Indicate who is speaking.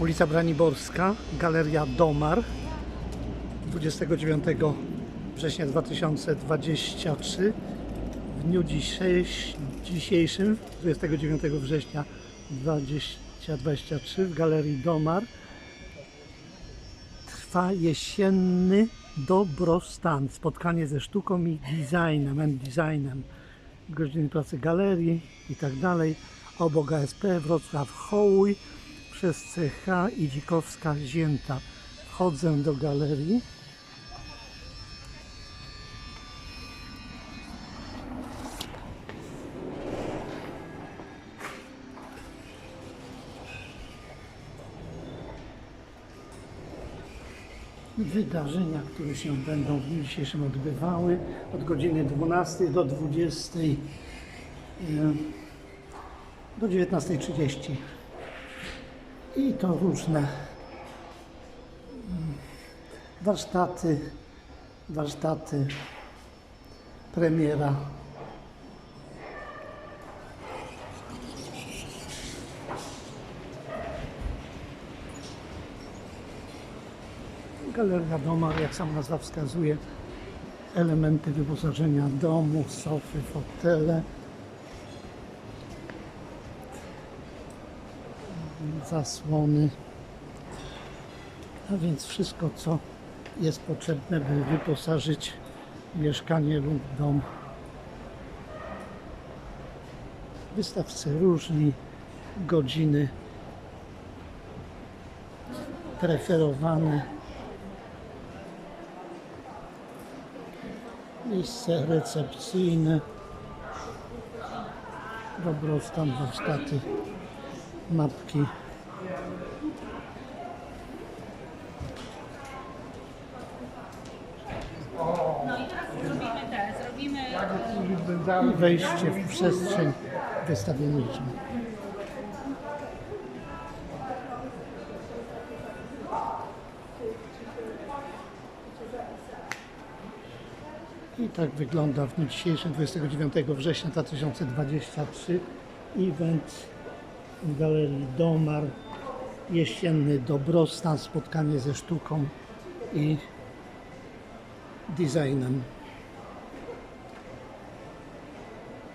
Speaker 1: Ulica Braniborska, Galeria Domar 29 września 2023 w dniu dzisiejsz, dzisiejszym 29 września 2023 w Galerii Domar trwa jesienny dobrostan. Spotkanie ze sztuką i designem, and designem godziny pracy galerii i tak dalej obok ASP Wrocław Hołuj przez CH i Dzikowska Zięta. Wchodzę do galerii. Wydarzenia, które się będą w dniu dzisiejszym odbywały od godziny 12 do 20 e, do 19.30 i to różne mm, warsztaty, warsztaty, premiera. Galeria Domar, jak sam nazwa wskazuje, elementy wyposażenia domu, sofy, fotele, zasłony, a więc wszystko, co jest potrzebne, by wyposażyć mieszkanie lub dom. Wystawcy różni, godziny preferowane, miejsce recepcyjne, dobrostan, warsztaty mapki.
Speaker 2: No i teraz zrobimy te, zrobimy
Speaker 1: i wejście w przestrzeń wystawienniczą. I tak wygląda w dniu dzisiejszym, 29 września 2023, event Galerii Domar, jesienny dobrostan, spotkanie ze sztuką i designem.